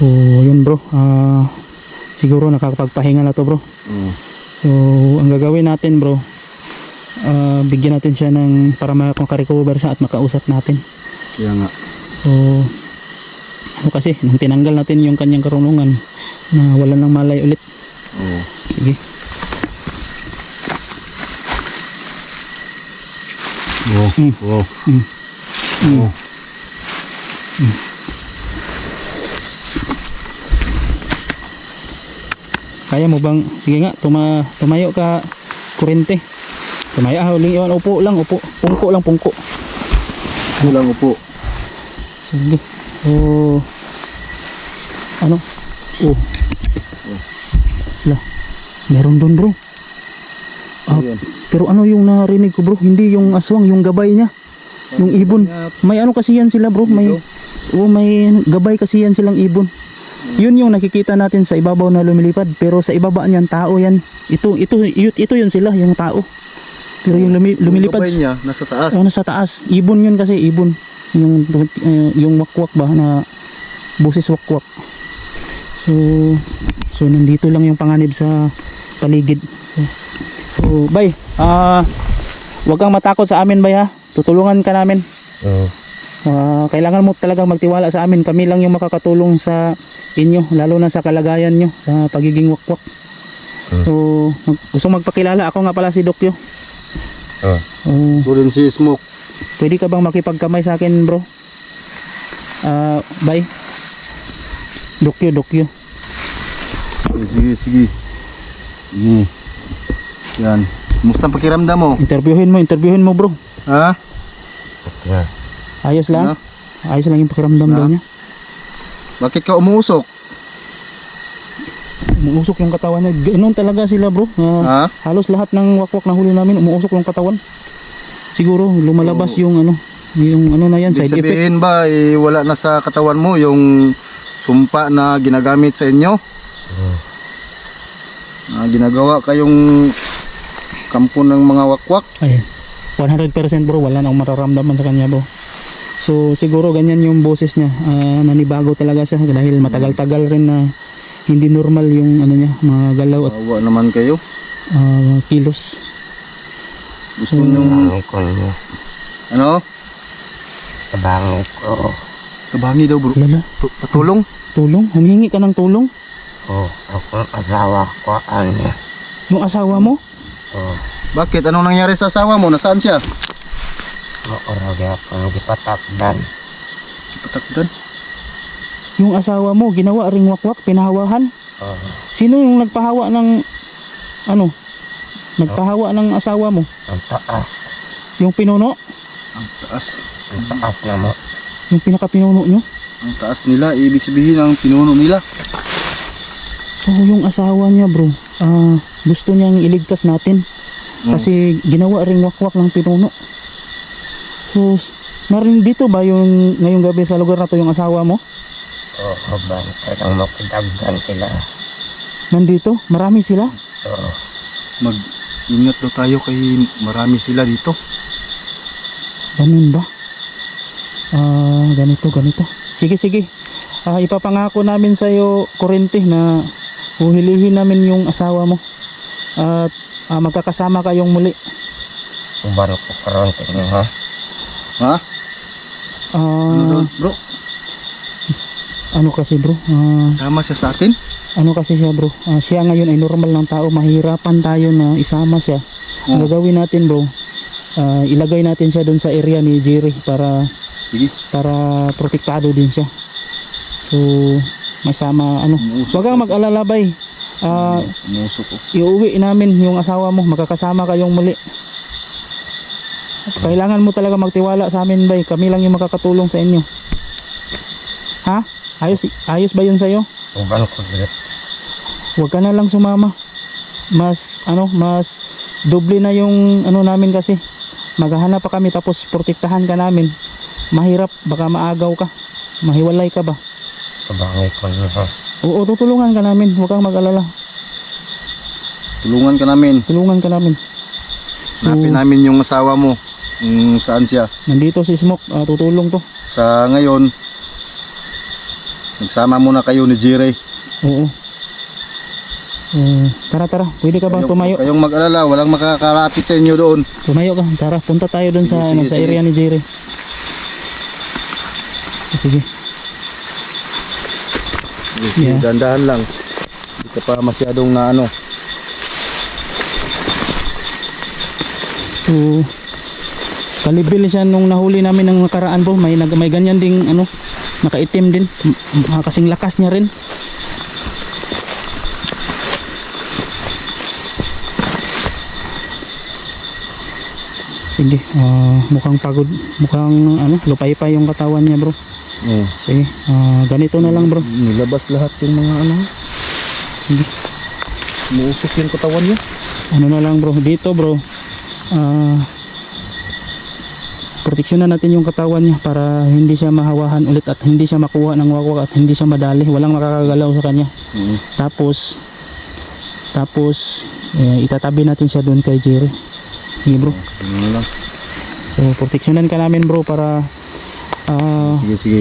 So, yun bro. Ah, siguro nakakapagpahinga na to bro. Oo. So, ang gagawin natin bro, ah, bigyan natin siya ng para makarecover siya at makausap natin. Kaya nga. So, ano kasi, nung tinanggal natin yung kanyang karunungan na wala nang malay ulit. Oo. Sige. Oo. Mm. Oo. Mm. Oo. Kaya mo bang, sige nga, tuma, tumayo ka, kurente. Tumayo, ah, uling iwan, upo lang, upo. Pungko lang, pungko. Ano lang upo. Sige. Oh. Ano? Oh. La. Meron doon, bro. Ah, pero ano yung narinig ko, bro? Hindi yung aswang, yung gabay niya. Yung ibon. May ano kasi yan sila, bro. May oh, may gabay kasi yan silang ibon. Yun yung nakikita natin sa ibabaw na lumilipad, pero sa ibaba niyan tao yan. Ito ito ito, ito yun sila, yung tao. Pero yung lumi, lumilipad Yung niya, nasa taas. ano sa taas, ibon yun kasi ibon. Yung uh, yung wakwak ba na busis wakwak. So so nandito lang yung panganib sa paligid. So, so bay, ah wag kang matakot sa amin bay ha. Tutulungan ka namin. Oo. Ah, kailangan mo talagang magtiwala sa amin. Kami lang yung makakatulong sa inyo, lalo na sa kalagayan nyo, sa pagiging wakwak. So, mag- gusto magpakilala. Ako nga pala si Dokyo. Oh, Ito rin si Smoke. pwede ka bang makipagkamay sa akin, bro? Ah, bye. Dokyo, Dokyo. Sige, sige, sige. Yan. Kumusta ang pakiramdam mo? Interviewin mo, interviewin mo, bro. Ha? Ayos lang. Ano? Ayos lang yung pakiramdam daw Ha? niya. Bakit ka umuusok? Umuusok yung katawan niya. Ganun talaga sila, bro. Ah, Ha? halos lahat ng wakwak na huli namin, umuusok yung katawan. Siguro, lumalabas yung ano, yung ano na yan, Ibig side effect. sabihin ba, eh, wala na sa katawan mo yung sumpa na ginagamit sa inyo? Na ginagawa kayong kampo ng mga wakwak? Ayan. 100% bro, wala na akong mararamdaman sa kanya bro. So siguro ganyan yung boses niya. Ah, nanibago talaga siya dahil matagal-tagal rin na hindi normal yung ano niya, mga galaw at Awa naman kayo. ah, kilos. Gusto nyo, Tabangi ko niyo. ano? Tabangi ko. Tabangi daw bro. Lala, Tu- Patulong? tulong? Humihingi ka ng tulong? Oh, ako ang asawa ko. Ano? Yung asawa mo? Oh, Bakit? Anong nangyari sa asawa mo? Nasaan siya? Maurag ako ng gipatakdan. Patakdan? Yung asawa mo, ginawa ring wakwak, pinahawahan? Oh, Sino yung nagpahawa ng ano? Nagpahawa ng asawa mo? ang taas. Yung pinuno? Ang taas. Ang taas na mo. Yung pinaka-pinuno nyo? Ang taas nila. Ibig sabihin ang pinuno nila. So yung asawa niya bro, ah, gusto niyang iligtas natin Mm. kasi ginawa ring wakwak ng pinuno. So s- narin dito ba yung ngayong gabi sa lugar na to yung asawa mo? Oh, habang kailang makidagdan sila. Nandito? Marami sila? Oh, Mag-ingat daw tayo kay marami sila dito. Ganun ba? Ah, ganito, ganito. Sige, sige. Ah, ipapangako namin sa iyo, Korente, na huhilihin namin yung asawa mo. At ah, magkakasama kayong muli. uban ko karon tingin ha. Ha? Ano Ah, daw, bro? ano kasi bro? Ah, Sama siya sa atin? ano kasi siya bro, ah, siya ngayon ay normal ng tao, mahirapan tayo na isama siya. Ang Oh. gagawin natin bro, ah, ilagay natin siya doon sa area ni Jerry para Sige. para protektado din siya. So, may sama ano, Umuusok wag kang mag-alala bay. Ko. iuwi namin yung asawa mo, magkakasama kayong muli. Kailangan mo talaga magtiwala sa amin bay, kami lang yung makakatulong sa inyo. Ha? Ayos, ayos ba yun sa'yo? Huwag ka na lang sumama. Mas ano, mas doble na yung ano namin kasi. Maghahanap pa kami tapos protektahan ka namin. Mahirap, baka maagaw ka. Mahiwalay ka ba? Tabangi ko niyo ha. Oo, tutulungan ka namin. Huwag kang mag-alala. Tulungan ka namin. Tulungan ka namin. Hanapin namin yung asawa mo. Kung saan siya. Nandito si Smoke, ah, tutulong to. Sa ngayon, Nagsama muna kayo ni Jire. Oo. Eh, tara tara, pwede ka bang Kayong, tumayo? kayong mag-alala, walang makakalapit sa inyo doon. Tumayo ka. Tara, punta tayo doon sa Sige, ano sige, sa sige. area ni Jerry. Sige. Yeah. Dandahan lang. Hindi ka pa masyadong na ano. So kalibil siya nung nahuli namin ng nakaraan bro. May may ganyan ding ano, nakaitim din. Kasing lakas niya rin. Sige, ah, mukhang pagod, mukhang ano, lupay-pay yung katawan niya bro. Oh. Sige, ah, ganito na lang bro. Nilabas lahat yung mga ano. Sige. Muusok yung katawan niya. ano na lang bro dito bro ah proteksyonan natin yung katawan niya para hindi siya mahawahan ulit at hindi siya makuha ng wakwak at hindi siya madali walang makakagalaw sa kanya Mm. tapos tapos eh, itatabi natin siya doon kay Jerry sige bro lang. so proteksyonan ka namin bro para ah Sige, sige.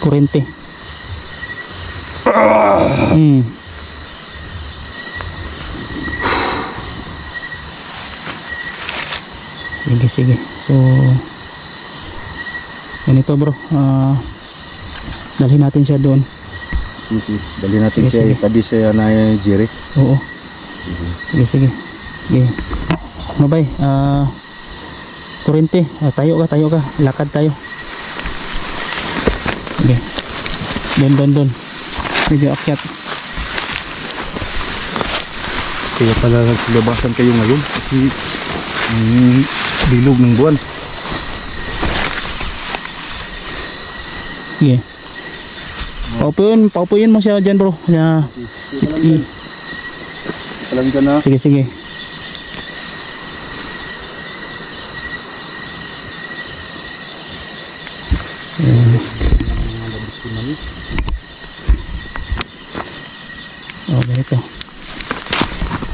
kurente mm. sige sige so ganito bro ah dalhin natin siya doon Sige, sige. Dali natin Sige, siya. sige. Itabi siya na eh, Jire. oo sige sige sige ano bay ah kurente ah, tayo ka tayo ka lakad tayo sige doon doon doon medyo akyat Kaya pala nagsilabasan kayo ngayon. Kasi mm, bilog ng buwan. Sige. Paupuin, paupuin mo siya dyan bro. Ya, i- Alam ka na. sige, sige. Oh, ganito.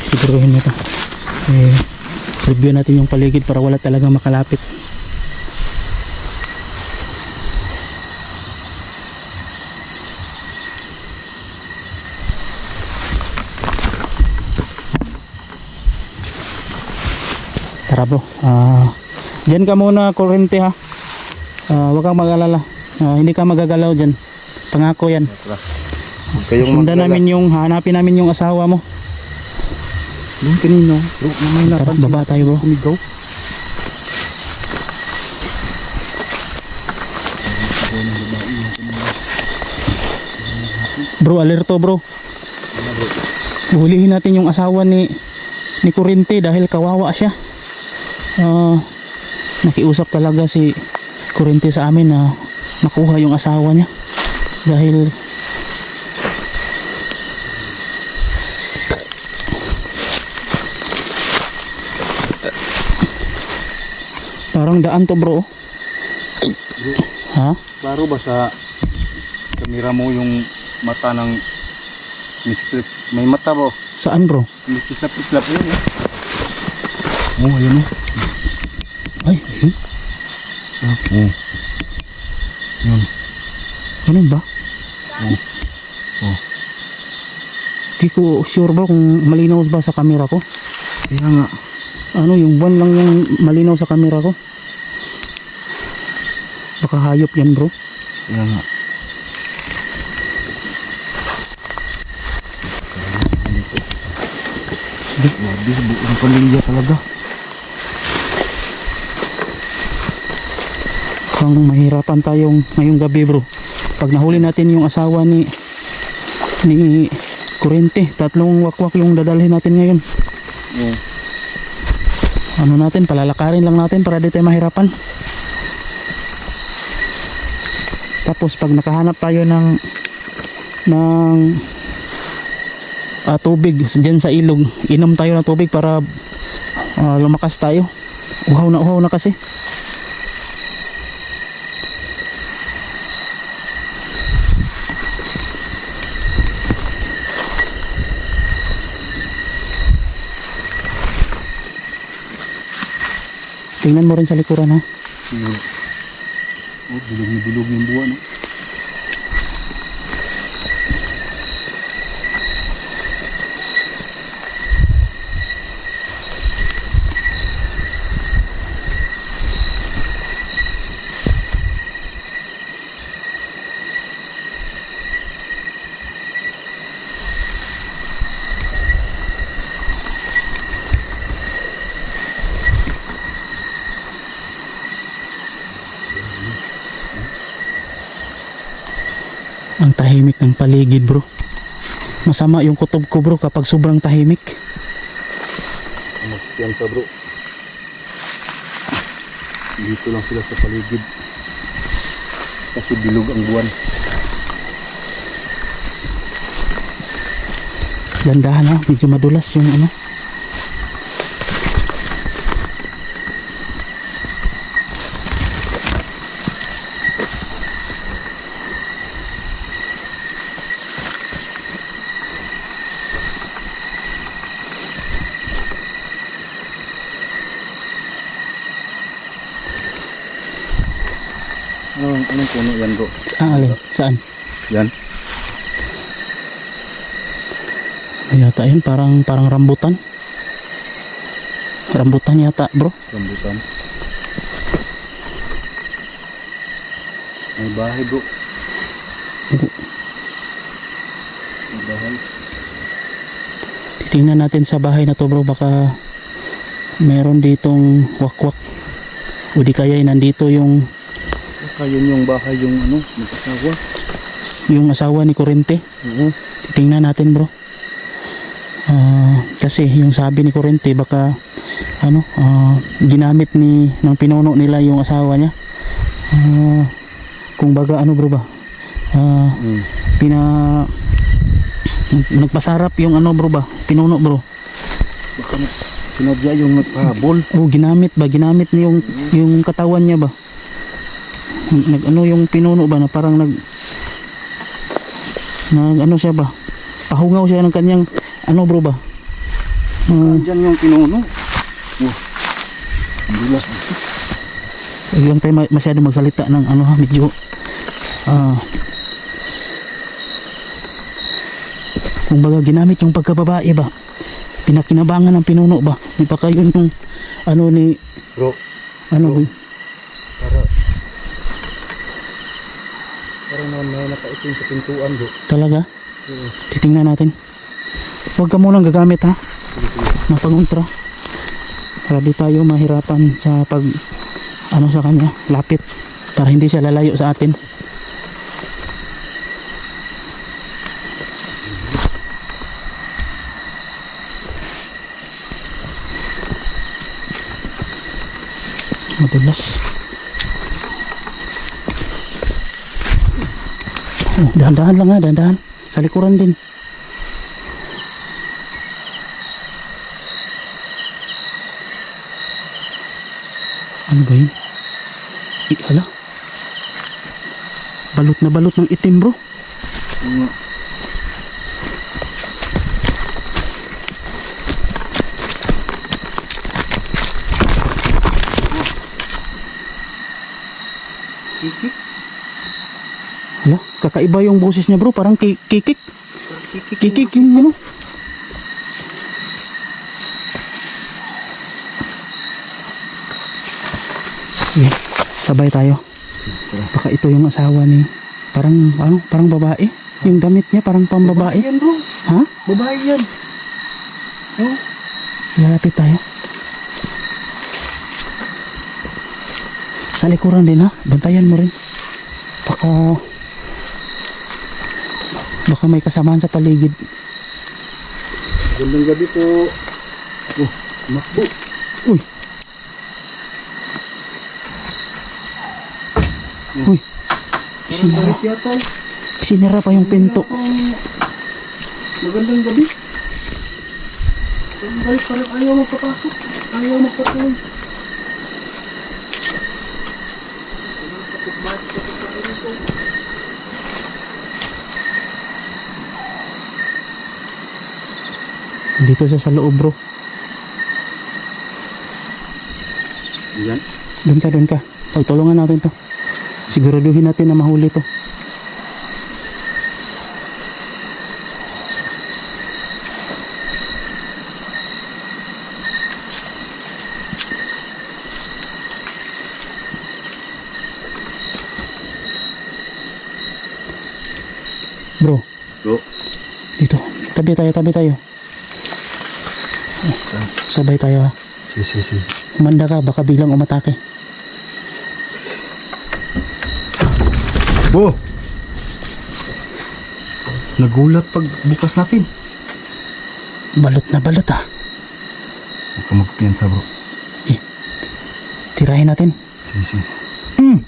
Siguruhin mo ito. Eh, review natin yung paligid para wala talaga makalapit. Tara bro. Ah, diyan ka muna kurente ha. Ah, huwag kang mag-alala. Ah, hindi ka magagalaw diyan. Pangako 'yan. Sundan namin yung hanapin namin yung asawa mo. Yung kanino. Bro, na may Tara, napansin. baba tayo bro. Kumigaw. Bro, alerto bro. Hulihin natin yung asawa ni ni Kurente dahil kawawa siya. Ah, nakiusap talaga si Kurente sa amin na makuha yung asawa niya. Dahil Parang daan to bro. Ha? Klaro ba sa kamera mo yung mata ng misklip? May mata ba? Saan bro? Miskislap-islap yun eh. Oh, ayun eh. Ay, ayun. Oh. Yun. Ganun ba? Oh. Oh. Di ko sure ba kung malinaw ba sa camera ko. Kaya nga. Ano, yung buwan lang yung malinaw sa camera ko. Hayop yan bro. Kaya nga. Grabe, buong pamilya talaga. Kung mahirapan tayong ngayong gabi bro. Pag nahuli natin yung asawa ni ni Kurente, tatlong wakwak yung dadalhin natin ngayon. Oh. Ano natin, palalakarin lang natin para di tayo mahirapan. Tapos pag nakahanap tayo ng ng ah, tubig diyan sa ilog, inom tayo ng tubig para ah, lumakas tayo. Uhaw na uhaw na kasi. Tingnan mo rin sa likuran ha. Sige. Oh, bilog na bilog yung buwan. Oh. Ang tahimik ng paligid bro. Masama yung kutob ko bro kapag sobrang tahimik. Magpiyansa bro. Dito lang sila sa paligid. Kasi bilog ang buwan. Dandahan ha, medyo madulas yung ano. Anong, anong puno yan bro? Ah, alin? Saan? Yan. Ano Yata yun, parang, parang rambutan. Rambutan yata bro. Rambutan. May bahay bro. May bahay. Titingnan natin sa bahay na to bro, baka meron ditong wakwak. O di kaya nandito yung Baka yun yung bahay yung ano, mag-asawa. yung asawa ni Kurente. Oo. Tingnan natin bro. Ah, kasi yung sabi ni Kurente baka ano ah, ginamit ni ng pinuno nila yung asawa niya. Ah, kung baga ano bro ba? Ah, Mm. pina nagpasarap yung ano bro ba? Pinuno bro. Baka na- sinadya yung nagpahabol. Oh, ginamit ba? Ginamit ni yung yung katawan niya ba? Nag ano yung pinuno ba na parang nag nag ano siya ba? Pahungaw siya ng kanyang ano bro ba? Ah, Diyan yung pinuno. Oh. Ang dulas. Huwag lang tayo ma- masyado magsalita ng ano ha, medyo ah kung baga ginamit yung pagkababae ba pinakinabangan ng pinuno ba di pa kayo yung ano ni Bro, ano Bro. ba para parang naman may nakaitim sa pintuan bro. talaga titingnan natin huwag ka munang gagamit ha? Mapanguntra para di tayo mahirapan sa pag ano sa kanya lapit. Para hindi siya lalayo sa atin. Madulas. Oh, dahan-dahan lang ha? Dahan-dahan. Sa likuran din ano ba yun I, hala balot na balot ng itim bro nga. Kikik. hala kakaiba yung boses niya bro parang ki- kikik Kikik. kikik yung ano Sige, sabay tayo baka ito yung asawa ni parang ano parang babae yung damit niya parang pambabae Yan bro. ha Babae yan. Oh. lalapit tayo sa likuran din ha bantayan mo rin baka baka may kasamaan sa paligid Gandang gabi po. Oh, makbo. uy uy galit yata. sinira pa yung pinto Magandang gabi. Parang galit parang ayaw magpapasok. Ayaw magpatuloy. dito siya sa loob bro Yan. doon ka doon ka pagtulungan natin to siguraduhin natin na mahuli to bro Bro. dito tabi tayo tabi tayo sabay tayo ha Si, si, si. Umanda ka, baka biglang umatake. Oh! Nagulat pag bukas natin. Balot na balot ah. Huwag ka magpiyansa bro. Tirahin natin. Sige, sige. Mm.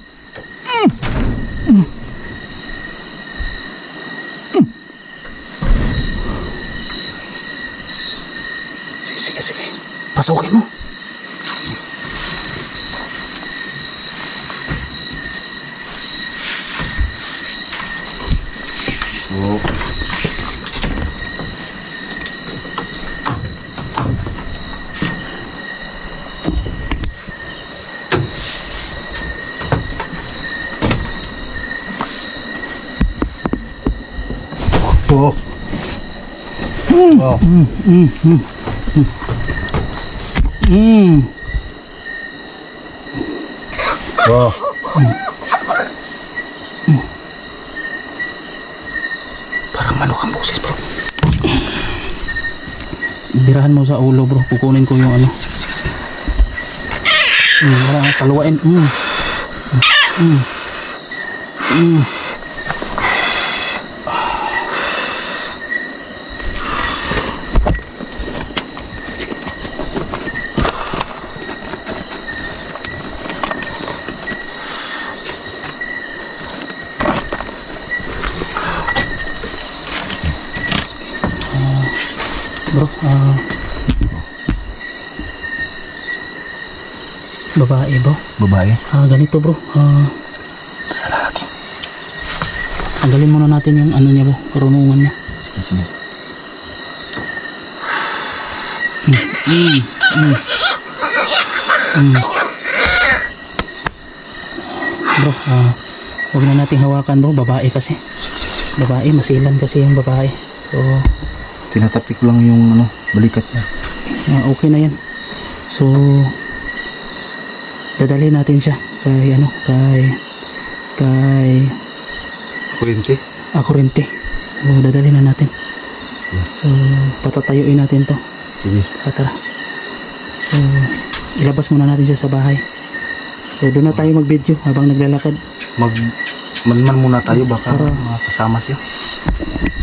Sige, sige, sige. Pasukin mo. Oh. Mm, mm, mm, mm. Mm. Oh. Parang manok ang boses bro. Birahan mo sa ulo bro. Kukunin ko yung ano. Mm, wala kang kaluwain. Mm. Mm. Mm. Bro, ah... babae bro. Babae. Ah, ganito bro. Ah, Sa lalaki. tanggalin muna natin yung ano niya bro. Karunungan niya. Sige, sige. Mm, mm. Mm. Bro, ah, huwag na nating hawakan bro. Babae kasi. Babae, masilan kasi yung babae. So, Tinatapik ko lang yung ano, balikat niya. ah, okay na yan. So, dadalhin natin siya kay ano, kay kay Kurente. ah, kurente. So, dadalhin na natin. So, patatayuin natin to. Sige. Tara, tara. So, ilabas muna natin siya sa bahay. So, doon na tayo mag-video habang naglalakad. Mag manman muna tayo baka Para- makasama siya.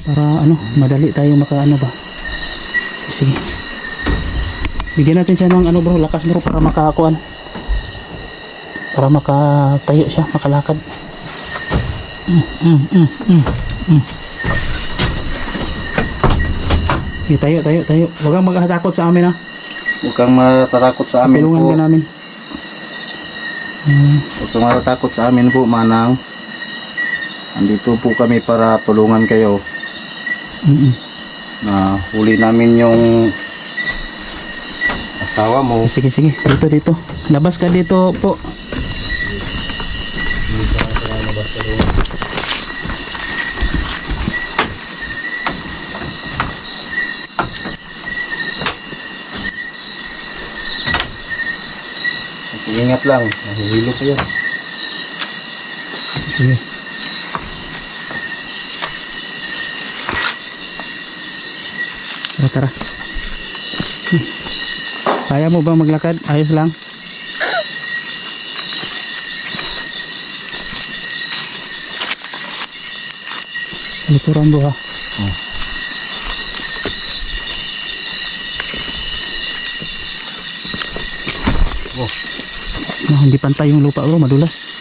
Para ano, madali tayo makaano ba. Sige. Bigyan natin siya ng ano bro, lakas bro para makakuan. Para makatayo siya, makalakad. Mm, mm, mm, mm, mm. Sige, tayo, tayo, tayo. Huwag kang maghatakot sa amin ha. Huwag kang matatakot sa amin Tulungan po. ka namin. Mm, Huwag kang matatakot sa amin po, manang. Andito po kami para tulungan kayo mm, mm. na huli namin yung asawa mo. Sige, sige. Dito, dito. Labas ka dito po. Ingat lang, nahuhilo kayo. Sige. Tara, tara. Hmm. Kaya mo ba maglakad? Ayos lang. Likuran mo ha. Oh. Ah, hindi pantay yung lupa bro, madulas.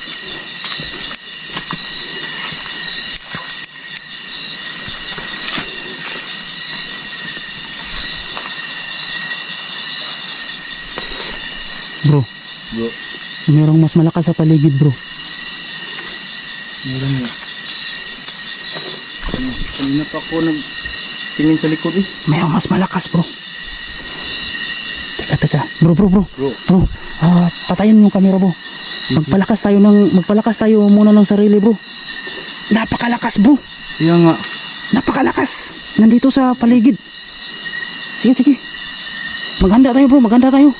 Bro, Bro, merong mas malakas sa paligid bro. meron mo. Ano, Kanina pa ako nagtingin sa likod eh. Merong mas malakas bro. Teka, teka. Bro, bro, bro. Bro, Bro, ah, patayin yung camera bro. Magpalakas tayo ng magpalakas tayo muna ng sarili bro. Napakalakas bro. kaya nga. Napakalakas. Nandito sa paligid. Sige, sige. Maghanda tayo bro, maghanda tayo.